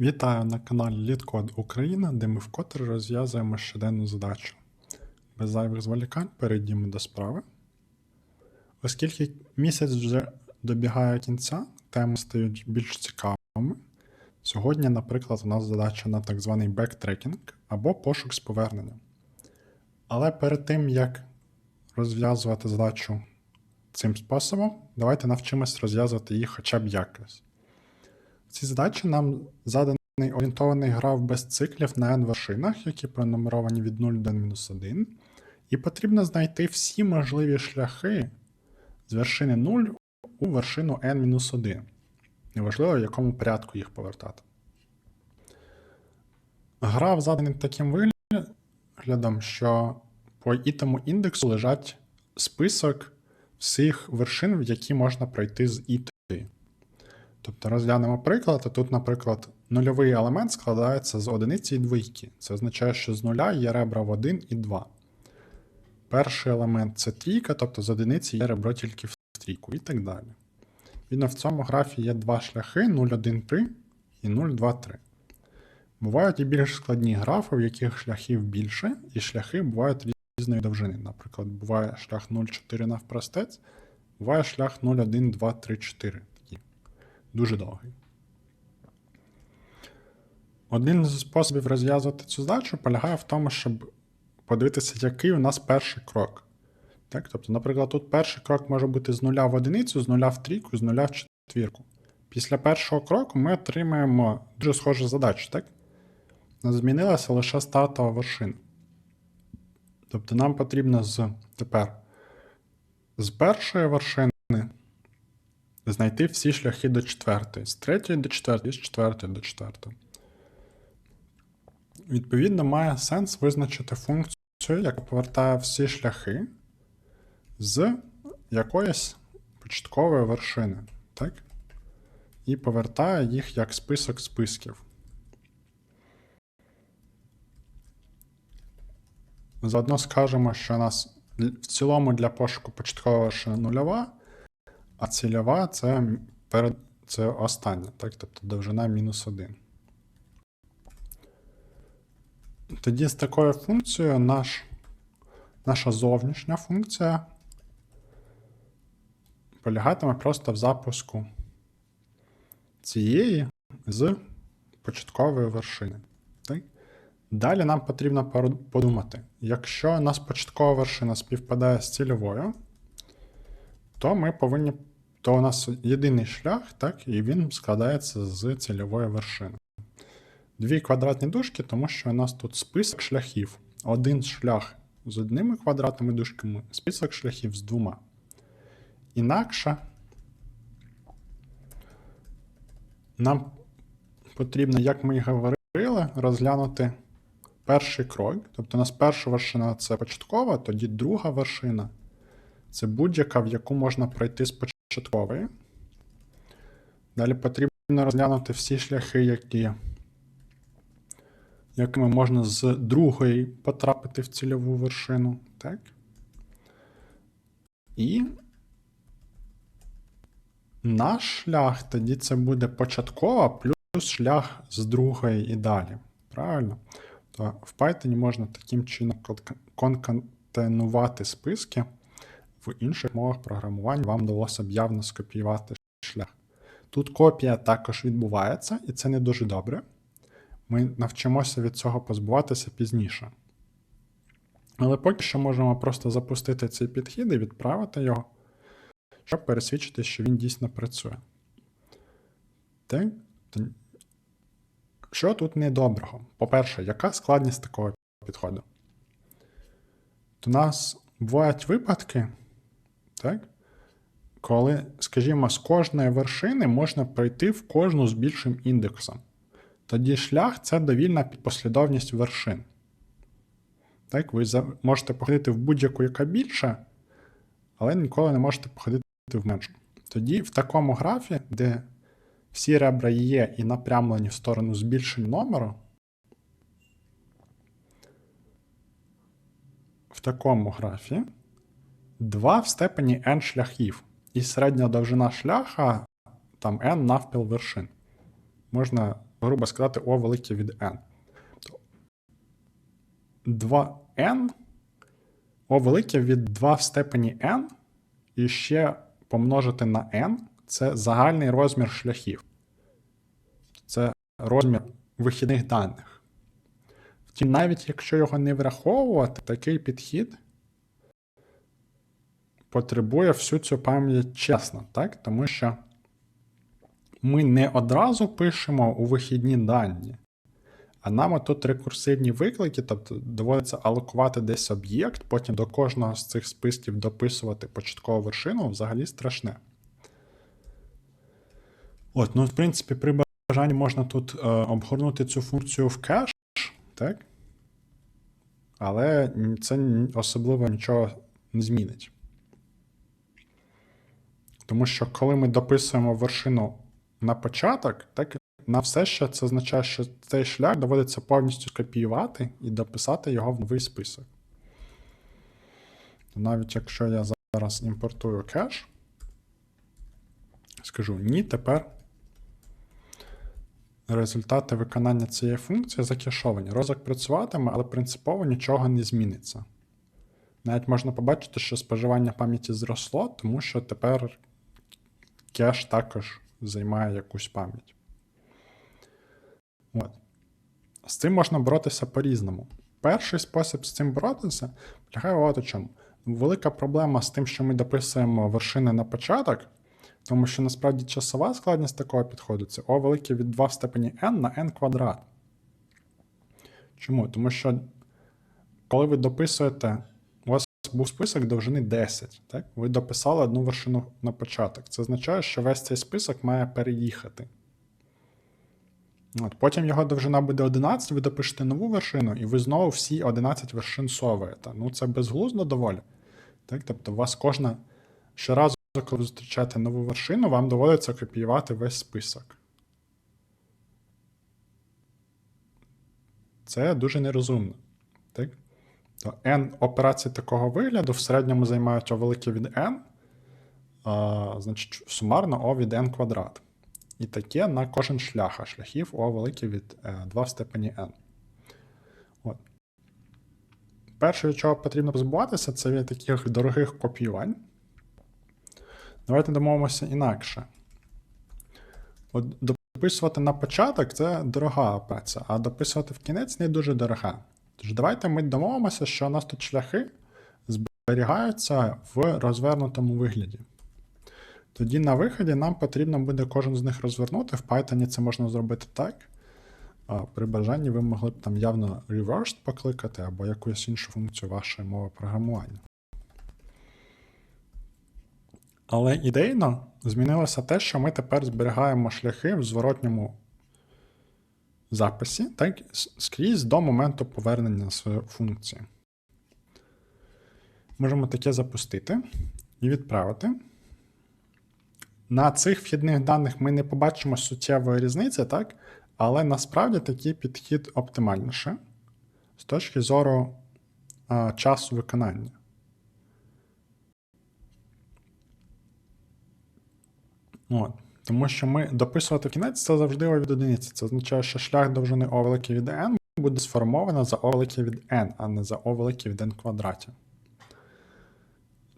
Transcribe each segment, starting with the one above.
Вітаю на каналі LeetCode Україна, де ми вкотре розв'язуємо щоденну задачу. Без зайвих зволікань перейдімо до справи. Оскільки місяць вже добігає кінця, теми стають більш цікавими. Сьогодні, наприклад, у нас задача на так званий бектрекінг або пошук з поверненням. Але перед тим, як розв'язувати задачу цим способом, давайте навчимось розв'язувати їх хоча б якось. В цій задачі нам заданий орієнтований граф без циклів на n вершинах, які пронумеровані від 0 до n-1, і потрібно знайти всі можливі шляхи з вершини 0 у вершину n-1. Неважливо, в якому порядку їх повертати. Граф заданий таким виглядом, що по ітому індексу лежать список всіх вершин, в які можна пройти з іти. Тобто розглянемо приклад, а тут, наприклад, нульовий елемент складається з одиниці і двійки. Це означає, що з нуля є ребра в 1 і 2. Перший елемент це трійка, тобто з одиниці є ребро тільки в трійку і так далі. Відно, в цьому графі є два шляхи 0, 1, 3 і 0, 2, 3. Бувають і більш складні графи, в яких шляхів більше, і шляхи бувають різної довжини. Наприклад, буває шлях 0, 4 навпростець, буває шлях 0, 1, 2, 3, 4. Дуже довгий. Один з способів розв'язувати цю задачу полягає в тому, щоб подивитися, який у нас перший крок. Так? Тобто, наприклад, тут перший крок може бути з нуля в одиницю, з нуля в трійку, з нуля в четвірку. Після першого кроку ми отримаємо дуже схожу задачу, так? Змінилася лише стартова вершина. Тобто нам потрібно з тепер з першої вершини знайти всі шляхи до четвертої, з третьої до четвертої, з четвертої до четвертої. Відповідно, має сенс визначити функцію, яка повертає всі шляхи з якоїсь початкової вершини. Так? І повертає їх як список списків. Заодно скажемо, що у нас в цілому для пошуку початкова вершина нульова, а цільова це, перед, це остання, так? тобто довжина мінус 1. Тоді з такою функцією наш, наша зовнішня функція полягатиме просто в запуску цієї з початкової вершини. Так? Далі нам потрібно подумати, якщо у нас початкова вершина співпадає з цільовою, то ми повинні, то у нас єдиний шлях, так, і він складається з цільової вершини. Дві квадратні дужки, тому що у нас тут список шляхів. Один шлях з одними квадратними дужками, список шляхів з двома. Інакше нам потрібно, як ми і говорили, розглянути перший крок. Тобто у нас перша вершина це початкова, тоді друга вершина це будь-яка, в яку можна пройти з початкової. Далі потрібно розглянути всі шляхи, які якими можна з другої потрапити в цільову вершину. Так? І наш шлях тоді це буде початкова плюс шлях з другої і далі. Правильно? То в Python можна таким чином конкатенувати списки. В інших мовах програмування вам вдалося б явно скопіювати шлях. Тут копія також відбувається, і це не дуже добре. Ми навчимося від цього позбуватися пізніше. Але поки що можемо просто запустити цей підхід і відправити його, щоб пересвідчити, що він дійсно працює. Так? Що тут недоброго? По-перше, яка складність такого підходу? У нас бувають випадки, так? коли, скажімо, з кожної вершини можна пройти в кожну з більшим індексом. Тоді шлях це довільна послідовність вершин. Так, Ви можете походити в будь-яку, яка більша, але ніколи не можете походити в меншу. Тоді в такому графі, де всі ребра є і напрямлені в сторону збільшення номеру, в такому графі 2 в степені n шляхів. І середня довжина шляха там n навпіл вершин можна, грубо сказати, О велике від n. 2n О велике від 2 в степені n і ще помножити на n це загальний розмір шляхів. Це розмір вихідних даних. Втім, навіть якщо його не враховувати, такий підхід потребує всю цю пам'ять чесно, так? тому що ми не одразу пишемо у вихідні дані, а нам тут рекурсивні виклики, тобто доводиться алокувати десь об'єкт, потім до кожного з цих списків дописувати початкову вершину взагалі страшне. От, ну, в принципі, при бажанні можна тут е, обгорнути цю функцію в кеш, так? Але це особливо нічого не змінить. Тому що коли ми дописуємо вершину на початок, так на все ще це означає, що цей шлях доводиться повністю скопіювати і дописати його в новий список. Навіть якщо я зараз імпортую кеш, скажу ні, тепер результати виконання цієї функції закешовані. Розвиток працюватиме, але принципово нічого не зміниться. Навіть можна побачити, що споживання пам'яті зросло, тому що тепер кеш також займає якусь пам'ять. От. З цим можна боротися по-різному. Перший спосіб з цим боротися полягає от у чому. Велика проблема з тим, що ми дописуємо вершини на початок, тому що насправді часова складність такого підходу це О велике від 2 в степені n на n квадрат. Чому? Тому що коли ви дописуєте, був список довжини 10, так? ви дописали одну вершину на початок. Це означає, що весь цей список має переїхати. От, Потім його довжина буде 11, ви допишете нову вершину, і ви знову всі 11 вершин совуєте. Ну, це безглуздо доволі. Так? Тобто, у вас кожна щоразу, коли ви зустрічаєте нову вершину, вам доводиться копіювати весь список. Це дуже нерозумно. Так? То n операцій такого вигляду в середньому займають O велике від n, а, значить, сумарно O від n квадрат. І таке на кожен шлях, а шляхів О велике від 2 в степені n. От. Перше, чого потрібно позбуватися, це від таких дорогих копіювань. Давайте домовимося інакше. От Дописувати на початок це дорога операція, а дописувати в кінець не дуже дорога. Тож давайте ми домовимося, що у нас тут шляхи зберігаються в розвернутому вигляді. Тоді на виході нам потрібно буде кожен з них розвернути. В Python це можна зробити так. При бажанні ви могли б там явно reversed покликати або якусь іншу функцію вашої мови програмування. Але ідейно змінилося те, що ми тепер зберігаємо шляхи в зворотньому записі, так, скрізь до моменту повернення своєї функції. Можемо таке запустити і відправити. На цих вхідних даних ми не побачимо суттєвої різниці, так? але насправді такий підхід оптимальніше з точки зору а, часу виконання. От. Тому що ми дописувати в кінець це завжди O від одиниці. Це означає, що шлях довжини O велике від n буде сформовано за O велике від n, а не за O велике від n квадраті.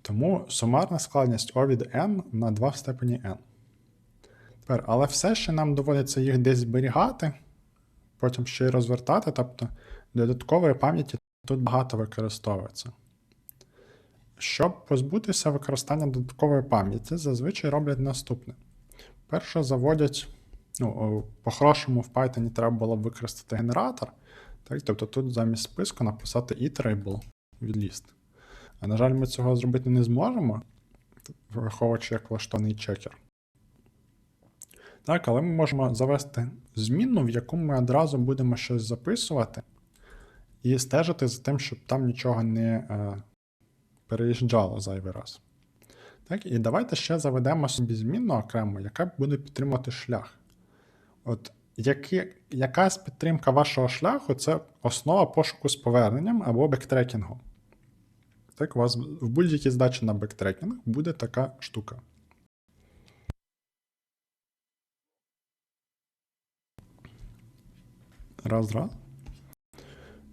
Тому сумарна складність O від n на 2 в степені n. Тепер, Але все ще нам доводиться їх десь зберігати, потім ще й розвертати, тобто додаткової пам'яті тут багато використовується. Щоб позбутися використання додаткової пам'яті, зазвичай роблять наступне. Перше, заводять, ну, по-хорошому в Python треба було б використати генератор. Так? Тобто тут замість списку написати iterable від list. А на жаль, ми цього зробити не зможемо, враховуючи як влаштований чекер. Так, але ми можемо завести змінну, в яку ми одразу будемо щось записувати, і стежити за тим, щоб там нічого не е, переїжджало зайвий раз. Так, І давайте ще заведемо собі змінну окремо, яка буде підтримувати шлях. От які, Якась підтримка вашого шляху це основа пошуку з поверненням або бектрекінгу. Так, у вас в будь-якій здачі на бектрекінг буде така штука. Раз, раз.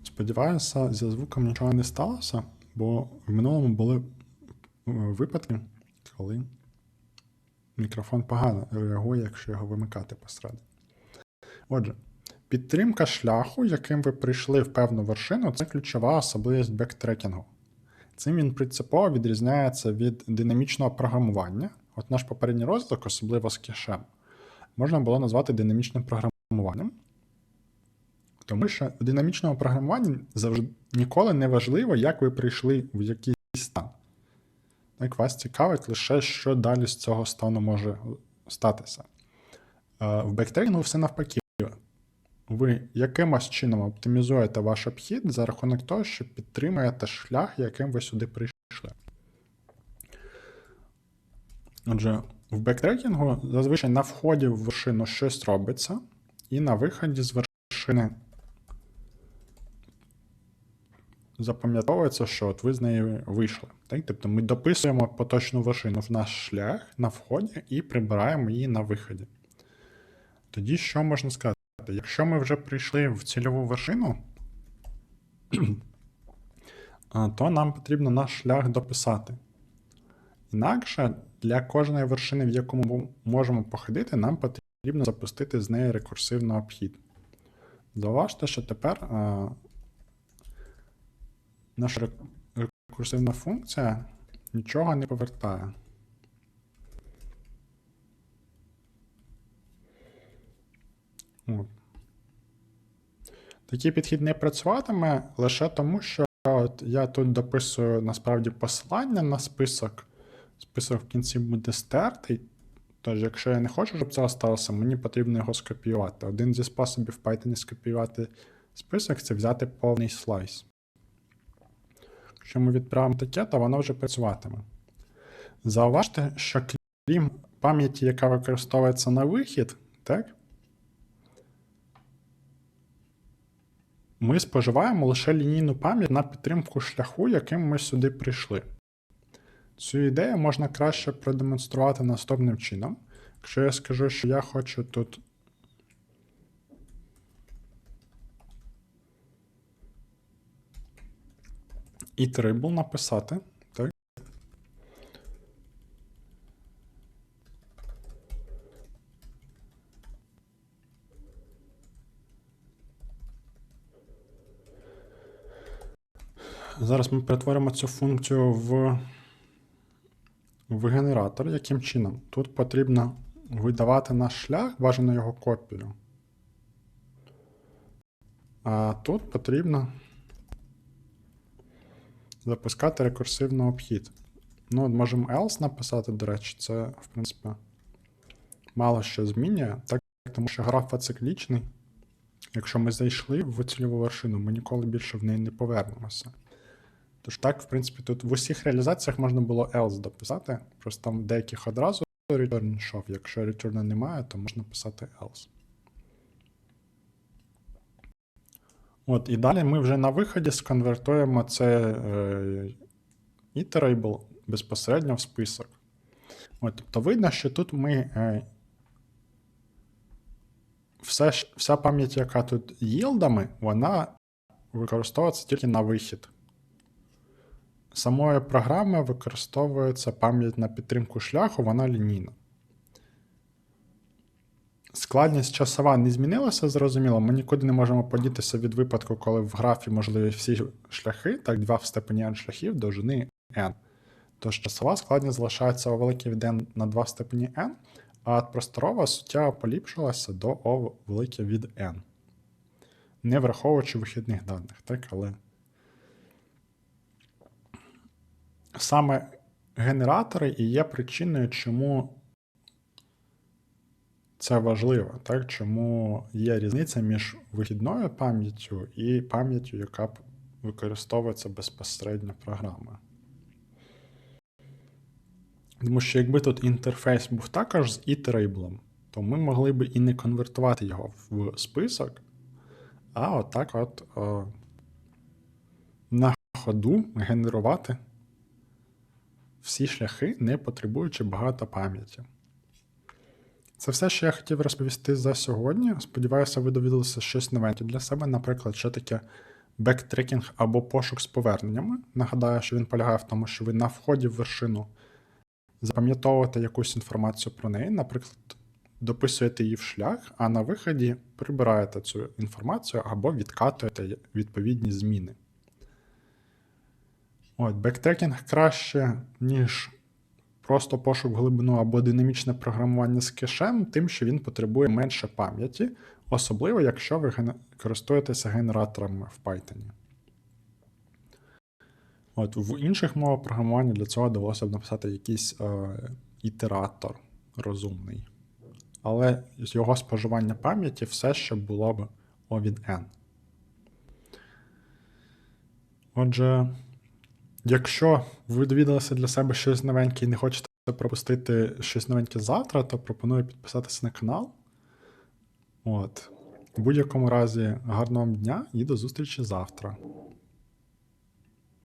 Сподіваюся, зі звуком нічого не сталося, бо в минулому були е, випадки, коли мікрофон погано реагує, якщо його вимикати посередині. Отже, підтримка шляху, яким ви прийшли в певну вершину, це ключова особливість бектрекінгу. Цим він принципово відрізняється від динамічного програмування. От наш попередній розвиток, особливо з кешем, можна було назвати динамічним програмуванням. Тому що в динамічному програмуванні завжди ніколи не важливо, як ви прийшли в якийсь стан. Так, вас цікавить лише, що далі з цього стану може статися. Е, В бектрекінгу все навпаки. Ви якимось чином оптимізуєте ваш обхід за рахунок того, що підтримуєте шлях, яким ви сюди прийшли. Отже, в бектрекінгу зазвичай на вході в вершину щось робиться, і на виході з вершини запам'ятовується, що от ви з неї вийшли. Так? Тобто ми дописуємо поточну вершину в наш шлях на вході і прибираємо її на виході. Тоді що можна сказати? Якщо ми вже прийшли в цільову вершину, то нам потрібно наш шлях дописати. Інакше для кожної вершини, в якому ми можемо походити, нам потрібно запустити з неї рекурсивний обхід. Зауважте, що тепер наша рекурсивна функція нічого не повертає. Такий підхід не працюватиме лише тому, що от я тут дописую насправді посилання на список. Список в кінці буде стертий. Тож, якщо я не хочу, щоб це сталося, мені потрібно його скопіювати. Один зі способів Python скопіювати список це взяти повний слайс. Якщо ми відправимо таке, то воно вже працюватиме. Зауважте, що крім пам'яті, яка використовується на вихід, так? Ми споживаємо лише лінійну пам'ять на підтримку шляху, яким ми сюди прийшли. Цю ідею можна краще продемонструвати наступним чином. Якщо я скажу, що я хочу тут. Iterable написати. Так? Зараз ми перетворимо цю функцію в, в генератор. Яким чином? Тут потрібно видавати наш шлях, бажано його копію. А тут потрібно запускати рекурсивний обхід. Ну, от можемо else написати, до речі, це, в принципі, мало що змінює, так, тому що граф ациклічний. Якщо ми зайшли в цільову вершину, ми ніколи більше в неї не повернемося. Тож так, в принципі, тут в усіх реалізаціях можна було else дописати, просто там деяких одразу return йшов. Якщо return немає, то можна писати else. От, і далі ми вже на виході сконвертуємо це е, iterable безпосередньо в список. От, тобто видно, що тут ми е, все, вся пам'ять, яка тут їлдами, вона використовується тільки на вихід. Самою програмою використовується пам'ять на підтримку шляху, вона лінійна. Складність часова не змінилася, зрозуміло. Ми нікуди не можемо подітися від випадку, коли в графі можливі всі шляхи, так, 2 в степені n шляхів довжини n. Тож часова складність залишається у великій від n на 2 в степені n, а просторова суттєво поліпшилася до O велике від n. Не враховуючи вихідних даних, так, але саме генератори і є причиною, чому це важливо, так? Чому є різниця між вихідною пам'яттю і пам'яттю, яка використовується безпосередньо програмою. Тому що якби тут інтерфейс був також з ітераблом, то ми могли б і не конвертувати його в список, а отак от о, на ходу генерувати всі шляхи, не потребуючи багато пам'яті. Це все, що я хотів розповісти за сьогодні. Сподіваюся, ви довідалися щось новеньке для себе. Наприклад, що таке бектрекінг або пошук з поверненнями. Нагадаю, що він полягає в тому, що ви на вході в вершину запам'ятовуєте якусь інформацію про неї, наприклад, дописуєте її в шлях, а на виході прибираєте цю інформацію або відкатуєте відповідні зміни. От, бектрекінг краще, ніж просто пошук глибину або динамічне програмування з кешем, тим, що він потребує менше пам'яті, особливо якщо ви користуєтеся генераторами в Python. От, в інших мовах програмування для цього довелося б написати якийсь е, ітератор розумний. Але його споживання пам'яті все ще було б O від N. Отже, якщо ви довідалися для себе щось новеньке і не хочете пропустити щось новеньке завтра, то пропоную підписатися на канал. От. В будь-якому разі, гарного дня і до зустрічі завтра.